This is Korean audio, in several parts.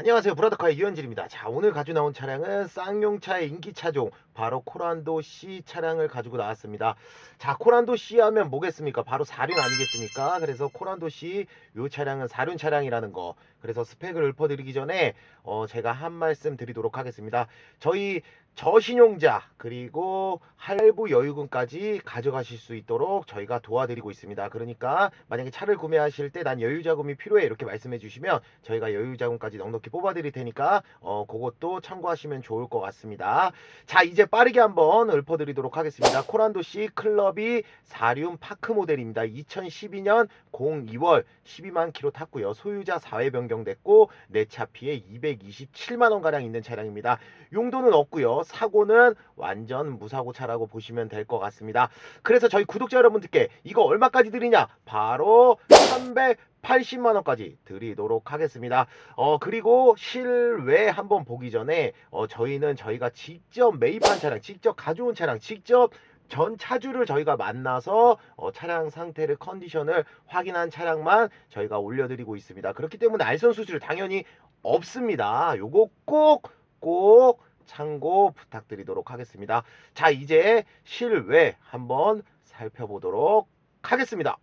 안녕하세요. 브라더카의 유현진입니다. 자, 오늘 가지고 나온 차량은 쌍용차의 인기 차종, 바로 코란도 C 차량을 가지고 나왔습니다. 자, 코란도 C 하면 뭐겠습니까? 바로 4륜 아니겠습니까? 그래서 코란도 C, 요 차량은 4륜 차량이라는 거. 그래서 스펙을 읊어드리기 전에, 어, 제가 한 말씀 드리도록 하겠습니다. 저희 저신용자, 그리고 할부 여유금까지 가져가실 수 있도록 저희가 도와드리고 있습니다. 그러니까, 만약에 차를 구매하실 때 난 여유자금이 필요해. 이렇게 말씀해 주시면, 저희가 여유자금까지 넉넉히 뽑아드릴 테니까 어 그것도 참고하시면 좋을 것 같습니다. 자 이제 빠르게 한번 읊어드리도록 하겠습니다. 코란도 C 클럽이 4륜 파크 모델입니다. 2012년 02월 12만 킬로 탔고요. 소유자 4회 변경됐고 내 차 피해 227만 원 가량 있는 차량입니다. 용도는 없고요. 사고는 완전 무사고 차라고 보시면 될 것 같습니다. 그래서 저희 구독자 여러분들께 이거 얼마까지 드리냐? 바로 300 80만 원까지 드리도록 하겠습니다. 어 그리고 실외 한번 보기 전에 어 저희는 저희가 직접 매입한 차량, 직접 가져온 차량, 직접 전 차주를 저희가 만나서 어, 차량 상태를 컨디션을 확인한 차량만 저희가 올려드리고 있습니다. 그렇기 때문에 알선 수수료 당연히 없습니다. 요거 꼭 꼭 참고 부탁드리도록 하겠습니다. 자 이제 실외 한번 살펴보도록 하겠습니다.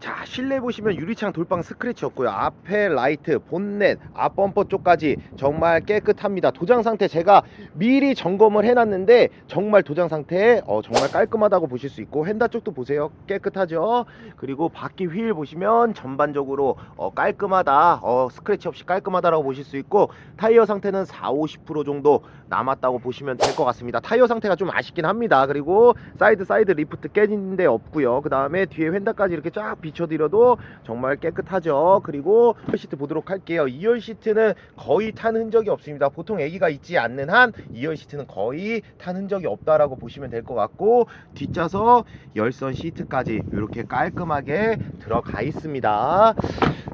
자 실내 보시면 유리창 돌방 스크래치 없고요. 앞에 라이트 본넷 앞 범퍼 쪽까지 정말 깨끗합니다. 도장 상태 제가 미리 점검을 해놨는데 정말 도장 상태 어, 정말 깔끔하다고 보실 수 있고 휀다 쪽도 보세요. 깨끗하죠? 그리고 바퀴 휠 보시면 전반적으로 어, 깔끔하다 어, 스크래치 없이 깔끔하다라고 보실 수 있고 타이어 상태는 4, 50% 정도 남았다고 보시면 될 것 같습니다. 타이어 상태가 좀 아쉽긴 합니다. 그리고 사이드 사이드 리프트 깨진 데 없고요. 그 다음에 뒤에 휀다까지 이렇게 쫙 비춰드려도 정말 깨끗하죠. 그리고 2열 시트 보도록 할게요. 2열 시트는 거의 탄 흔적이 없습니다. 보통 애기가 있지 않는 한 2열 시트는 거의 탄 흔적이 없다라고 보시면 될 것 같고 뒷좌석 열선 시트까지 이렇게 깔끔하게 들어가 있습니다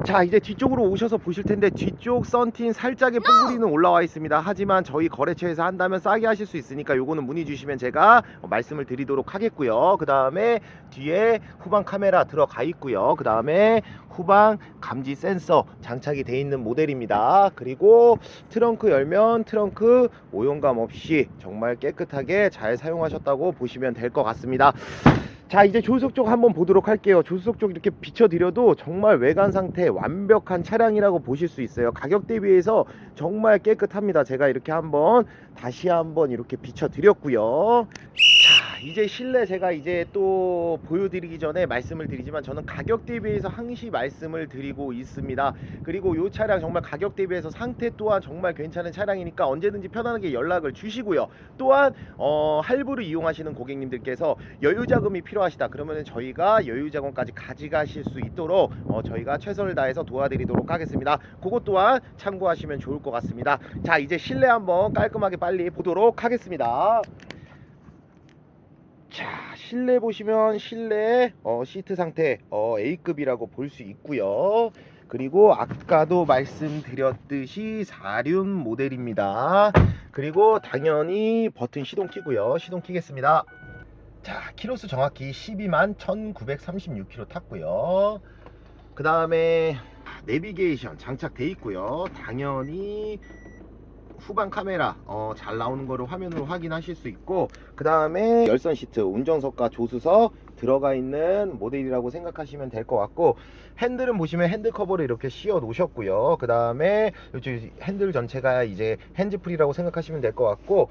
자 이제 뒤쪽으로 오셔서 보실 텐데 뒤쪽 썬틴 살짝의 뽕구리는 올라와 있습니다. 하지만 저희 거래처에서 한다면 싸게 하실 수 있으니까 요거는 문의 주시면 제가 어, 말씀을 드리도록 하겠고요. 그 다음에 뒤에 후방 카메라 들어가 있고요. 그 다음에 후방 감지 센서 장착이 되어 있는 모델입니다. 그리고 트렁크 열면 트렁크 오용감 없이 정말 깨끗하게 잘 사용하셨다고 보시면 될 것 같습니다 자 이제 조수석 쪽 한번 보도록 할게요. 조수석 쪽 이렇게 비춰드려도 정말 외관 상태 완벽한 차량이라고 보실 수 있어요. 가격 대비해서 정말 깨끗합니다. 제가 이렇게 한번 다시 한번 이렇게 비춰드렸고요. 자 이제 실내 제가 이제 또 보여드리기 전에 말씀을 드리지만 저는 가격 대비해서 항시 말씀을 드리고 있습니다. 그리고 이 차량 정말 가격 대비해서 상태 또한 정말 괜찮은 차량이니까 언제든지 편안하게 연락을 주시고요. 또한 어, 할부를 이용하시는 고객님들께서 여유 자금이 필요하시다 그러면 저희가 여유 자금까지 가져가실 수 있도록 어, 저희가 최선을 다해서 도와드리도록 하겠습니다. 그것 또한 참고하시면 좋을 것 같습니다. 자 이제 실내 한번 깔끔하게 빨리 보도록 하겠습니다 자 실내 보시면 실내 어, 시트 상태 어, A급이라고 볼 수 있고요. 그리고 아까도 말씀드렸듯이 4륜 모델입니다. 그리고 당연히 버튼 시동 키고요. 시동 키겠습니다. 자 키로수 정확히 12만 1936km 탔고요. 그 다음에 내비게이션 장착돼 있고요. 당연히 후방 카메라 어, 잘 나오는 거를 화면으로 확인하실 수 있고 그 다음에 열선 시트 운전석과 조수석 들어가 있는 모델이라고 생각하시면 될 것 같고 핸들은 보시면 핸들 커버를 이렇게 씌워 놓으셨고요. 그 다음에 핸들 전체가 이제 핸즈프리라고 생각하시면 될 것 같고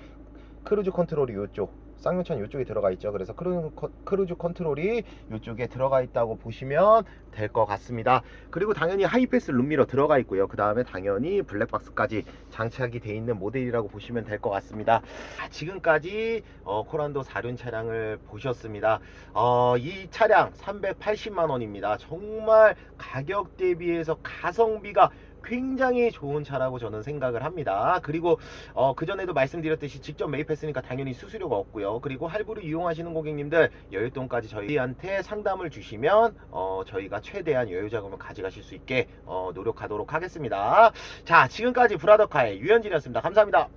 크루즈 컨트롤이 이쪽 쌍용차는 이쪽에 들어가 있죠. 그래서 크루, 커- 크루즈 컨트롤이 이쪽에 들어가 있다고 보시면 될 것 같습니다. 그리고 당연히 하이패스 룸미러 들어가 있고요. 그 다음에 당연히 블랙박스까지 장착이 돼 있는 모델이라고 보시면 될 것 같습니다. 아, 지금까지 어, 코란도 4륜 차량을 보셨습니다. 어, 이 차량 380만 원입니다. 정말 가격 대비해서 가성비가 굉장히 좋은 차라고 저는 생각을 합니다. 그리고 어, 그전에도 말씀드렸듯이 직접 매입했으니까 당연히 수수료가 없고요. 그리고 할부를 이용하시는 고객님들 여윳돈까지 저희한테 상담을 주시면 어, 저희가 최대한 여유 자금을 가져가실 수 있게 어, 노력하도록 하겠습니다. 자, 지금까지 브라더카의 유현진이었습니다. 감사합니다.